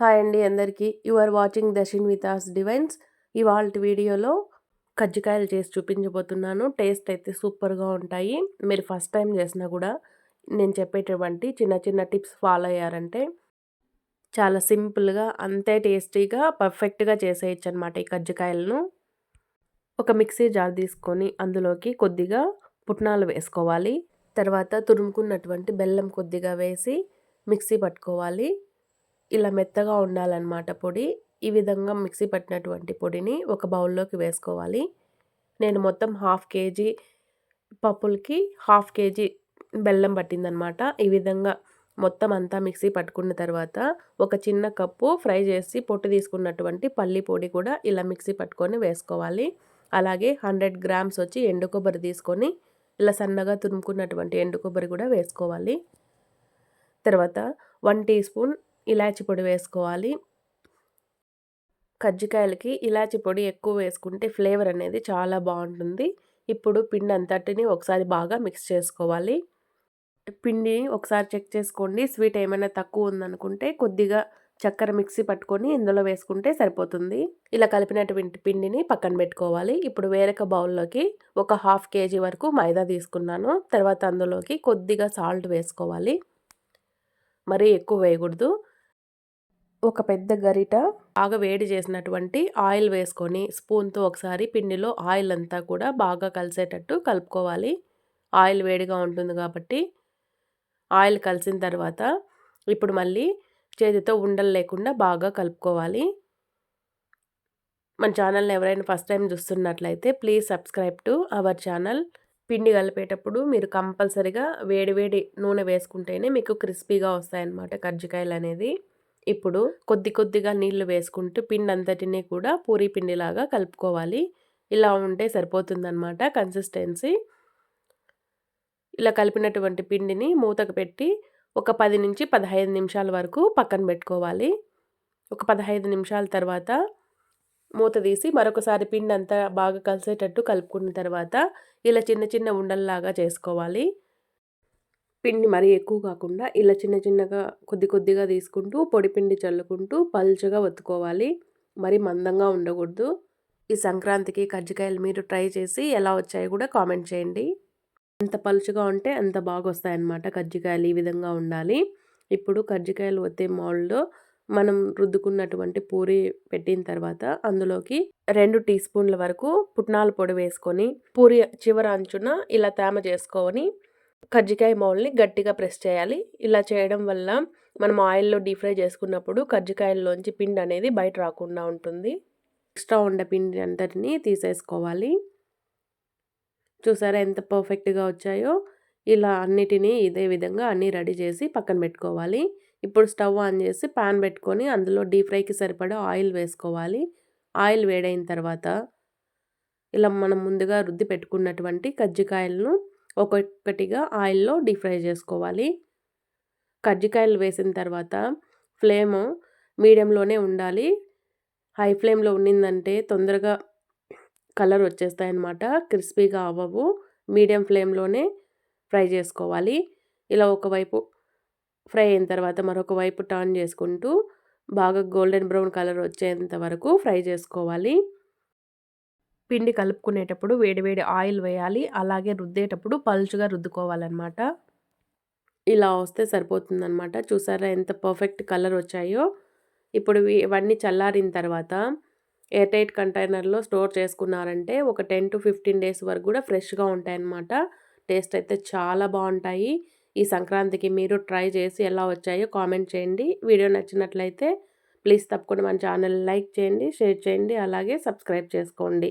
Hi అండి అందరికీ. You are watching Darshan వితాస్ డివైన్స్. ఇవాళ వీడియోలో కజ్జికాయలు చేసి చూపించబోతున్నాను. టేస్ట్ అయితే సూపర్గా ఉంటాయి. మీరు ఫస్ట్ టైం చేసినా కూడా నేను చెప్పేటటువంటి చిన్న చిన్న టిప్స్ ఫాలో అయ్యారంటే చాలా సింపుల్గా అంతే టేస్టీగా పర్ఫెక్ట్గా చేసేయచ్చు అనమాట ఈ కజ్జికాయలను. ఒక మిక్సీ జార్ తీసుకొని అందులోకి కొద్దిగా పుట్నాలు వేసుకోవాలి. తర్వాత తురుముకున్నటువంటి బెల్లం కొద్దిగా వేసి మిక్సీ పట్టుకోవాలి. ఇలా మెత్తగా ఉండాలన్నమాట పొడి. ఈ విధంగా మిక్సీ పట్టినటువంటి పొడిని ఒక బౌల్లోకి వేసుకోవాలి. నేను మొత్తం హాఫ్ కేజీ పప్పులకి హాఫ్ కేజీ బెల్లం పట్టిందనమాట ఈ విధంగా మొత్తం అంతా మిక్సీ పట్టుకున్న తర్వాత ఒక చిన్న కప్పు ఫ్రై చేసి పొట్టు తీసుకున్నటువంటి పల్లి పొడి కూడా ఇలా మిక్సీ పట్టుకొని వేసుకోవాలి. అలాగే హండ్రెడ్ గ్రామ్స్ వచ్చి ఎండు కొబ్బరి తీసుకొని ఇలా సన్నగా తురుముకున్నటువంటి ఎండు కొబ్బరి కూడా వేసుకోవాలి. తర్వాత వన్ టీ స్పూన్ ఇలాచి పొడి వేసుకోవాలి. కజ్జికాయలకి ఇలాచి పొడి ఎక్కువ వేసుకుంటే ఫ్లేవర్ అనేది చాలా బాగుంటుంది. ఇప్పుడు పిండి అంతటిని ఒకసారి బాగా మిక్స్ చేసుకోవాలి. పిండి ఒకసారి చెక్ చేసుకోండి. స్వీట్ ఏమైనా తక్కువ ఉందనుకుంటే కొద్దిగా చక్కెర మిక్సీ పట్టుకొని ఇందులో వేసుకుంటే సరిపోతుంది. ఇలా కలిపినటువంటి పిండిని పక్కన పెట్టుకోవాలి. ఇప్పుడు వేరొక బౌల్లోకి ఒక హాఫ్ కేజీ వరకు మైదా తీసుకున్నాను. తర్వాత అందులోకి కొద్దిగా సాల్ట్ వేసుకోవాలి. మరీ ఎక్కువ వేయకూడదు. ఒక పెద్ద గరిట. బాగా వేడి చేసినటువంటి ఆయిల్ వేసుకొని స్పూన్తో ఒకసారి పిండిలో ఆయిల్ అంతా కూడా బాగా కలిసేటట్టు కలుపుకోవాలి. ఆయిల్ వేడిగా ఉంటుంది కాబట్టి ఆయిల్ కలిసిన తర్వాత ఇప్పుడు మళ్ళీ చేతితో ఉండలు లేకుండా బాగా కలుపుకోవాలి. మన ఛానల్ని ఎవరైనా ఫస్ట్ టైం చూస్తున్నట్లయితే please subscribe to our channel. పిండి కలిపేటప్పుడు మీరు కంపల్సరిగా వేడి వేడి నూనె వేసుకుంటేనే మీకు క్రిస్పీగా వస్తాయన్నమాట కజ్జికాయలు అనేది. ఇప్పుడు కొద్ది కొద్దిగా నీళ్ళు వేసుకుంటూ పిండి అంతటినీ కూడా పూరి పిండిలాగా కలుపుకోవాలి. ఇలా ఉంటే సరిపోతుందన్నమాట కన్సిస్టెన్సీ ఇలా కలిపినటువంటి పిండిని మూతకు పెట్టి ఒక పది నుంచి పదహైదు నిమిషాల వరకు పక్కన పెట్టుకోవాలి. ఒక పదహైదు నిమిషాల తర్వాత మూత తీసి మరొకసారి పిండి అంతా బాగా కలిసేటట్టు కలుపుకున్న తర్వాత ఇలా చిన్న చిన్న ఉండల్లాగా చేసుకోవాలి. పిండి మరీ ఎక్కువ కాకుండా ఇలా చిన్న చిన్నగా కొద్ది కొద్దిగా తీసుకుంటూ పొడి పిండి చల్లుకుంటూ పల్చగా ఒత్తుకోవాలి. మరి మందంగా ఉండకూడదు. ఈ సంక్రాంతికి కజ్జికాయలు మీరు ట్రై చేసి ఎలా వచ్చాయో కూడా కామెంట్ చేయండి. ఎంత పలుచగా ఉంటే అంత బాగా వస్తాయన్నమాట కజ్జికాయలు ఈ విధంగా ఉండాలి. ఇప్పుడు కజ్జికాయలు వత్తే మౌల్డ్లో మనం రుద్దుకున్నటువంటి పూరి పెట్టిన తర్వాత అందులోకి రెండు టీ స్పూన్ల వరకు పుట్నాల పొడి వేసుకొని పూరి చివర అంచున ఇలా తేమ చేసుకొని కజ్జికాయ మౌల్ని గట్టిగా ప్రెస్ చేయాలి. ఇలా చేయడం వల్ల మనం ఆయిల్లో డీప్ ఫ్రై చేసుకున్నప్పుడు కజ్జికాయల్లోంచి పిండి అనేది బయట రాకుండా ఉంటుంది. ఎక్స్ట్రా ఉండే పిండి అంతటిని తీసేసుకోవాలి. చూసారా ఎంత పర్ఫెక్ట్గా వచ్చాయో? ఇలా అన్నిటినీ ఇదే విధంగా అన్నీ రెడీ చేసి పక్కన పెట్టుకోవాలి. ఇప్పుడు స్టవ్ ఆన్ చేసి పాన్ పెట్టుకొని అందులో డీప్ ఫ్రైకి సరిపడా ఆయిల్ వేసుకోవాలి. ఆయిల్ వేడైన తర్వాత ఇలా మనం ముందుగా రుద్ది పెట్టుకున్నటువంటి కజ్జికాయలను ఒక్కొక్కటిగా ఆయిల్లో డీప్ ఫ్రై చేసుకోవాలి. కజ్జికాయలు వేసిన తర్వాత ఫ్లేమ్ మీడియంలోనే ఉండాలి. హై ఫ్లేమ్లో ఉండిందంటే తొందరగా కలర్ వచ్చేస్తాయి అన్నమాట క్రిస్పీగా అవ్వవు. మీడియం ఫ్లేమ్లోనే ఫ్రై చేసుకోవాలి. ఇలా ఒకవైపు ఫ్రై అయిన తర్వాత మరొక వైపు టర్న్ చేసుకుంటూ బాగా గోల్డెన్ బ్రౌన్ కలర్ వచ్చేంత వరకు ఫ్రై చేసుకోవాలి. పిండి కలుపుకునేటప్పుడు వేడివేడి ఆయిల్ వేయాలి. అలాగే రుద్దేటప్పుడు పలుచుగా రుద్దుకోవాలన్నమాట. ఇలా వస్తే సరిపోతుందన్నమాట. చూసారా ఎంత పర్ఫెక్ట్ కలర్ వచ్చాయో. ఇప్పుడు ఇవన్నీ చల్లారిన తర్వాత ఎయిర్ టైట్ కంటైనర్లో స్టోర్ చేసుకున్నారంటే ఒక టెన్ టు ఫిఫ్టీన్ డేస్ వరకు కూడా ఫ్రెష్గా ఉంటాయన్నమాట. టేస్ట్ అయితే చాలా బాగుంటాయి. ఈ సంక్రాంతికి మీరు ట్రై చేసి ఎలా వచ్చాయో కామెంట్ చేయండి. వీడియో నచ్చినట్లయితే ప్లీజ్ తప్పకుండా మన ఛానల్ లైక్ చేయండి షేర్ చేయండి అలాగే సబ్స్క్రైబ్ చేసుకోండి.